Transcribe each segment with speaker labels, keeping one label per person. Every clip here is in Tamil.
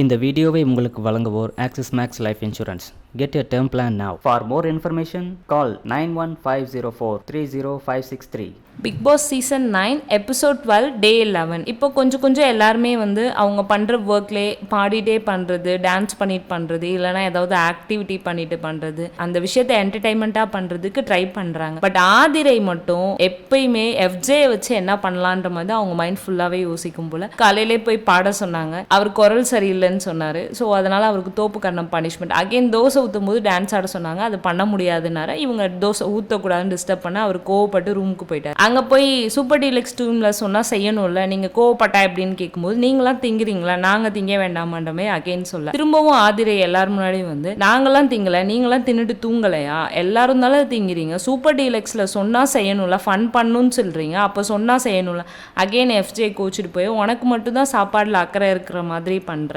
Speaker 1: இந்த வீடியோவை உங்களுக்கு வழங்குவோர் Axis Max Life Insurance get a term plan now for more information call nine one five zero four three zero five six three
Speaker 2: Bigg Boss season nine episode twelve day eleven இப்போ கொஞ்சம் கொஞ்சம் எல்லாருமே வந்து அவங்க பண்ணுற ஒர்க்லே பாடிட்டே பண்ணுறது டான்ஸ் பண்ணிட்டு பண்ணுறது இல்லைனா ஏதாவது ஆக்டிவிட்டி பண்ணிட்டு பண்ணுறது அந்த விஷயத்தை என்டர்டைன்மெண்ட்டாக பண்ணுறதுக்கு ட்ரை பண்ணுறாங்க பட் ஆதிரை மட்டும் எப்பயுமே எஃப்ஜே வச்சு என்ன பண்ணலான்ற மாதிரி அவங்க மைண்ட் ஃபுல்லாகவே யோசிக்கும் போல. காலையிலே போய் பாட சொன்னாங்க. அவர் குரல் சரியில்லை இல்லைன்னு சொன்னார். ஸோ அதனால் அவருக்கு தோப்பு கரணம் பனிஷ்மெண்ட் அகைன் தோசை ஊற்றும் போது டான்ஸ் ஆட சொன்னாங்க. அது பண்ண முடியாதுனால இவங்க தோசை ஊற்றக்கூடாதுன்னு டிஸ்டர்ப் பண்ண அவர் கோவப்பட்டு ரூமுக்கு போயிட்டார். அங்கே போய் சூப்பர் டீலக்ஸ் டூமில் சொன்னால் செய்யணும்ல நீங்கள் கோவப்பட்டா எப்படின்னு கேட்கும்போது நீங்களாம் திங்குறீங்களா? நாங்கள் திங்க வேண்டாமான்றமே அகைன் சொல்ல. திரும்பவும் ஆதிரை எல்லாரும் முன்னாடியும் வந்து நாங்களாம் திங்கல நீங்களாம் தின்னுட்டு தூங்கலையா? எல்லாரும் தானே திங்குறீங்க. சூப்பர் டீலக்ஸில் சொன்னால் செய்யணும்ல ஃபன் பண்ணுன்னு சொல்கிறீங்க அப்போ சொன்னால் செய்யணும்ல. அகைன் எஃப்ஜே கோச்சிட்டு போய் உனக்கு மட்டும்தான் சாப்பாடில் அக்கறை இருக்கிற மாதிரி பண்ணுற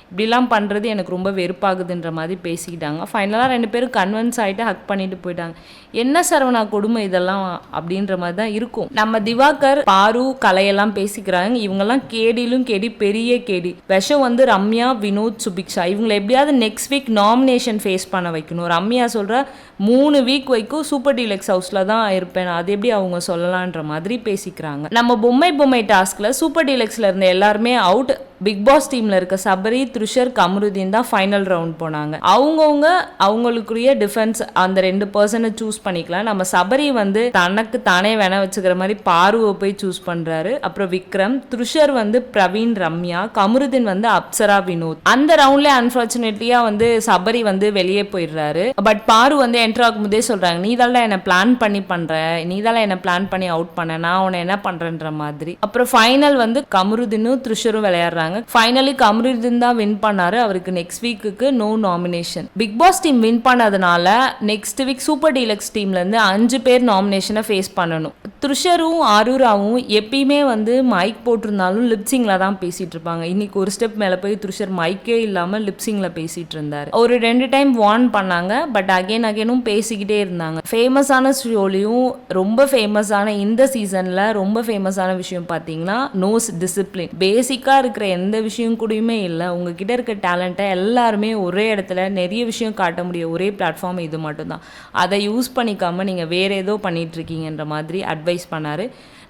Speaker 2: இப்படிலாம் பண்ணுறது எனக்கு ரொம்ப வெறுப்பாகுதுன்ற மாதிரி பேசிக்கிட்டாங்க. ஃபைனலாக ரெண்டு பேரும் கன்வின்ஸ் ஆகிட்டு ஹக் பண்ணிட்டு போயிட்டாங்க. என்ன சரவணா கொடுமை இதெல்லாம் அப்படின்ற மாதிரி தான் இருக்கும். நம்ம திவாகர் பாரு கலையெல்லாம் பேசிக்கிறாங்க. இவங்கெல்லாம் கேடிலும் கேடி பெரிய கேடி. விஷம் வந்து ரம்யா வினோத் சுபிக்ஷா. இவங்களை எப்படியாவது நெக்ஸ்ட் வீக் நாமினேஷன் ஃபேஸ் பண்ண வைக்கணும். ரம்யா சொல்கிற மூணு வீக் வரைக்கும் சூப்பர் டீலக்ஸ் ஹவுஸில் தான் இருப்பேன். அது எப்படி அவங்க சொல்லலான்ற மாதிரி பேசிக்கிறாங்க. நம்ம பொம்மை பொம்மை டாஸ்கில் சூப்பர் டீலக்ஸில் இருந்த எல்லாருமே அவுட் பிக் பாஸ் டீமில் இருக்க சபரி த்ரிஷர் கமருதீன் தான் ஃபைனல் ரவுண்ட் போனாங்க. அவங்கவுங்க அவங்களுக்குரிய டிஃபென்ஸ் அந்த ரெண்டு பர்சனை சூஸ் பண்ணிக்கலாம். நம்ம சபரி வந்து தனக்கு தானே வேணா வச்சுக்கிற மாதிரி பாருவை போய் சூஸ் பண்ணுறாரு அப்புறம் விக்ரம் த்ரிஷர் வந்து பிரவீன் ரம்யா கமருதீன் வந்து அப்சரா வினோத். அந்த ரவுண்ட்ல அன்ஃபார்ச்சுனேட்லியாக வந்து சபரி வந்து வெளியே போயிடுறாரு. பட் பாரு வந்து என்ட்ரு ஆகும்போதே சொல்கிறாங்க நீ தான் என்னை பிளான் பண்ணி பண்ணுற நீ தான் என்னை பிளான் பண்ணி அவுட் பண்ண. நான் உன்னை என்ன பண்ணுறேன்ற மாதிரி. அப்புறம் ஃபைனல் வந்து கமருதீனும் த்ரிஷரும் விளையாடுறாங்க. ஃபைனலி கமருதீன் தான் வின் வின் பண்ணாரு. அவருக்கு நெக்ஸ்ட் வீக்குக்கு no nomination Bigg Boss team win பண்ணதுனால நெக்ஸ்ட் வீக் சூப்பர் டீலக்ஸ் டீம்லேருந்து அஞ்சு பேர் நாமினேஷனை ஃபேஸ் பண்ணணும். த்ரிஷரும் அருராவும் எப்பயுமே வந்து மைக் போட்டிருந்தாலும் லிப்சிங்கில் தான் பேசிட்டு இருப்பாங்க. இன்னைக்கு ஒரு ஸ்டெப் மேலே போய் த்ரிஷர் மைக்கே இல்லாமல் லிப்சிங்கில் பேசிட்டு இருந்தார். ஒரு ரெண்டு டைம் வார்ன் பண்ணாங்க. பட் அகைன் அகைனும் பேசிக்கிட்டே இருந்தாங்க. ஃபேமஸான ஷோலையும் ரொம்ப ஃபேமஸான இந்த சீசனில் ரொம்ப ஃபேமஸான விஷயம் பார்த்தீங்கன்னா நோஸ் டிசிப்ளின் பேசிக்காக இருக்கிற எந்த விஷயம் கூடயுமே இல்லை. உங்ககிட்ட இருக்க டேலண்ட்டை எல்லாருமே ஒரே இடத்துல நிறைய விஷயம் காட்ட முடிய ஒரே பிளாட்ஃபார்ம் இது மட்டும்தான். அதை யூஸ் பண்ணிக்காமல் நீங்கள் வேறு ஏதோ பண்ணிகிட்ருக்கீங்கன்ற மாதிரி அட்வைஸ் பண்ணார்.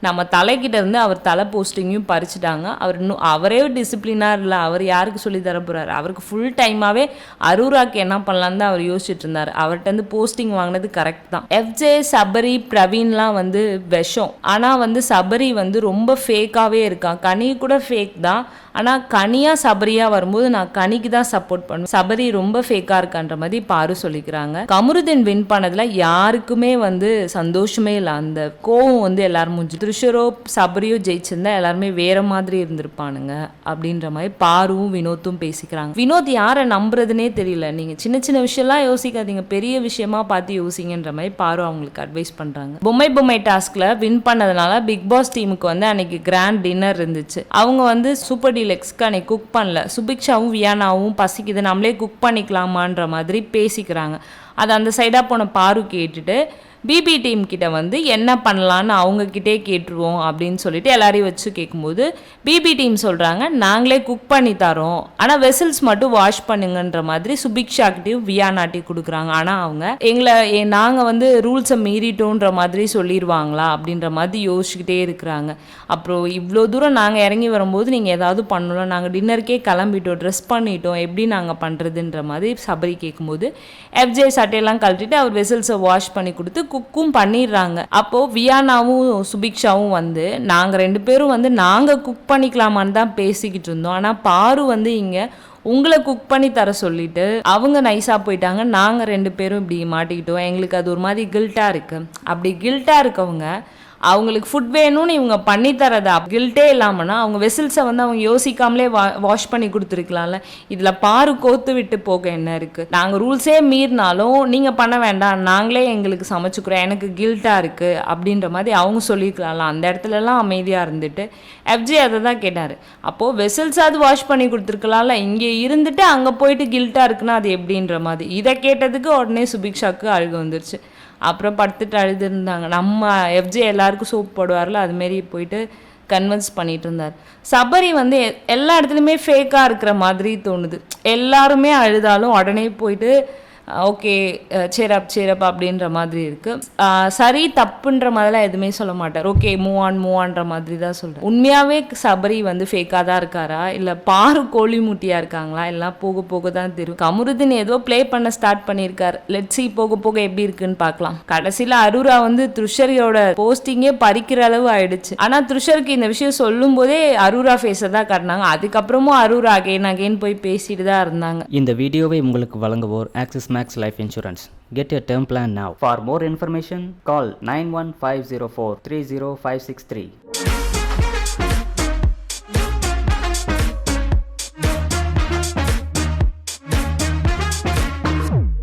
Speaker 2: நம்ம தலைக்கிட்ட இருந்து அவர் தலை போஸ்டிங்கையும் பறிச்சுட்டாங்க. அவர் இன்னும் அவரே டிசிப்ளினாக இல்லை அவர் யாருக்கு சொல்லி தர போகிறாரு அவருக்கு ஃபுல் டைமாகவே அரூராக்கு என்ன பண்ணலான்னு தான் அவர் யோசிச்சுட்டு இருந்தார். அவர்கிட்ட இருந்து போஸ்டிங் வாங்கினது கரெக்ட் தான். எஃப்ஜே சபரி பிரவீன்லாம் வந்து விஷம். ஆனால் வந்து சபரி வந்து ரொம்ப ஃபேக்காகவே இருக்கான். கனி கூட ஃபேக் தான். ஆனால் கனியாக சபரியாக வரும்போது நான் கனிக்கு தான் சப்போர்ட் பண்ணுவேன். சபரி ரொம்ப ஃபேக்காக இருக்கான்ற மாதிரி பாரு சொல்லிக்கிறாங்க. கமருதீன் வின் பண்ணதில் யாருக்குமே வந்து சந்தோஷமே இல்லை. அந்த கோவம் வந்து எல்லாரும் முடிஞ்சு திருஷரோ சபரியோ ஜெயிச்சிருந்தா எல்லாருமே வேற மாதிரி இருந்திருப்பானுங்க அப்படின்ற மாதிரி பாருவும் வினோத்தும் பேசிக்கிறாங்க. வினோத் யாரை நம்புறதுனே தெரியல. நீங்கள் சின்ன சின்ன விஷயம்லாம் யோசிக்காதீங்க. பெரிய விஷயமா பார்த்து யோசிங்கன்ற மாதிரி பாரு அவங்களுக்கு அட்வைஸ் பண்ணுறாங்க பொம்மை பொம்மை டாஸ்கில் வின் பண்ணதுனால பிக் பாஸ் டீமுக்கு வந்து அன்னைக்கு கிராண்ட் டின்னர் இருந்துச்சு. அவங்க வந்து சூப்பர் டீலக்ஸ்க்கு அன்னைக்கு குக் பண்ணல. சுபிக்ஷாவும் வியானாவும் பசிக்குது. நம்மளே குக் பண்ணிக்கலாமான்ற மாதிரி பேசிக்கிறாங்க. அது அந்த சைடாக போன பாரு கேட்டுட்டு பிபி டீம் கிட்ட வந்து என்ன பண்ணலான்னு அவங்கக்கிட்டே கேட்டுருவோம் அப்படின்னு சொல்லிட்டு எல்லாரையும் வச்சு கேட்கும்போது பிபி டீம் சொல்கிறாங்க நாங்களே குக் பண்ணி தரோம். ஆனால் வெசல்ஸ் மட்டும் வாஷ் பண்ணுங்கன்ற மாதிரி சுபிக்ஷாக்கிட்டையும் வியானாட்டையும் கொடுக்குறாங்க. ஆனால் அவங்க எங்களை நாங்கள் வந்து ரூல்ஸை மீறிட்டோன்ற மாதிரி சொல்லிடுவாங்களா அப்படின்ற மாதிரி யோசிச்சுக்கிட்டே இருக்கிறாங்க. அப்புறம் இவ்வளோ தூரம் நாங்கள் இறங்கி வரும்போது நீங்கள் ஏதாவது பண்ணணும். நாங்கள் டின்னருக்கே கிளம்பிட்டோம் ட்ரெஸ் பண்ணிட்டோம். எப்படி நாங்கள் பண்ணுறதுன்ற மாதிரி சபரி கேட்கும்போது எஃப்ஜே சட்டையெல்லாம் கழட்டிட்டு அவர் வெசல்ஸை வாஷ் பண்ணி கொடுத்து குக்கும் பண்ணிடுறாங்க. அப்போது வியானாவும் சுபிக்ஷாவும் வந்து நாங்கள் ரெண்டு பேரும் வந்து நாங்கள் குக் பண்ணிக்கலாமான்னு தான் பேசிக்கிட்டு இருந்தோம். ஆனால் பாரு வந்து இங்கே உங்களை குக் பண்ணி தர சொல்லிட்டு அவங்க நைஸாக போயிட்டாங்க. நாங்கள் ரெண்டு பேரும் இப்படி மாட்டிக்கிட்டோம். எங்களுக்கு அது ஒரு மாதிரி கில்ட்டாக இருக்குது அப்படி கில்ட்டாக இருக்கவங்க அவங்களுக்கு ஃபுட் வேணும்னு இவங்க பண்ணி தரதா? கில்ட்டே இல்லாமனா? அவங்க வெசில்ஸை வந்து அவங்க யோசிக்காமலே வா வாஷ் பண்ணி கொடுத்துருக்கலாம்ல. இதில் பாரு கோத்து விட்டு போக என்ன இருக்குது நாங்கள் ரூல்ஸே மீறினாலும் நீங்கள் பண்ண வேண்டாம். நாங்களே எங்களுக்கு சமைச்சுக்கிறோம். எனக்கு கில்ட்டாக இருக்குது அப்படின்ற மாதிரி அவங்க சொல்லியிருக்கலாம்ல. அந்த இடத்துலலாம் அமைதியாக இருந்துட்டு எஃப்ஜி அதை தான் கேட்டார். அப்போது வெசில்ஸாவது வாஷ் பண்ணி கொடுத்துருக்கலாம்ல. இங்கே இருந்துட்டு அங்கே போயிட்டு கில்ட்டாக இருக்குன்னா அது எப்படின்ற மாதிரி. இதை கேட்டதுக்கு உடனே சுபிக்ஷாக்கு அழுகு வந்துருச்சு. அப்புறம் படுத்துட்டு அழுதுருந்தாங்க. நம்ம எஃப்ஜே எல்லாருக்கும் சோப் போடுவார்ல அதுமாரி போயிட்டு கன்வின்ஸ் பண்ணிட்டு இருந்தார். சபரி வந்து எல்லா இடத்துலையுமே ஃபேக்காக இருக்கிற மாதிரி தோணுது. எல்லாருமே அழுதாலும் உடனே போயிட்டு ஓகே சேரப் சேரப் அப்படின்ற மாதிரி இருக்கு. சரி தப்புன்ற மாதிரிலாம் எதுவுமே சொல்ல மாட்டார். ஓகே மூவ் ஆன் மூவ் ஆன்ற மாதிரி தான் சொல்கிறேன் உண்மையாகவே சபரி வந்து ஃபேக்காக தான் இருக்காரா? இல்லை பாரு கோழி முட்டியாக இருக்காங்களா? எல்லாம் போக போக தான் தெரியும் கமருதீன் ஏதோ ப்ளே பண்ண ஸ்டார்ட் பண்ணியிருக்கார். லெட் போக போக எப்படி இருக்குன்னு பார்க்கலாம். கடைசியில் அருரா வந்து த்ருஷரியோட போஸ்டிங்கே பறிக்கிற அளவு ஆயிடுச்சு. ஆனால் த்ருஷருக்கு இந்த விஷயம் சொல்லும் போதே அருரா ஃபேஸை தான் காட்டினாங்க. அதுக்கப்புறமும் அருரா அகைன் அகைன் போய் பேசிட்டு தான் இருந்தாங்க.
Speaker 1: இந்த வீடியோவை உங்களுக்கு வழங்குவோர் Axis Max Life Insurance. Get your term plan now. For more information, call 91504 30563.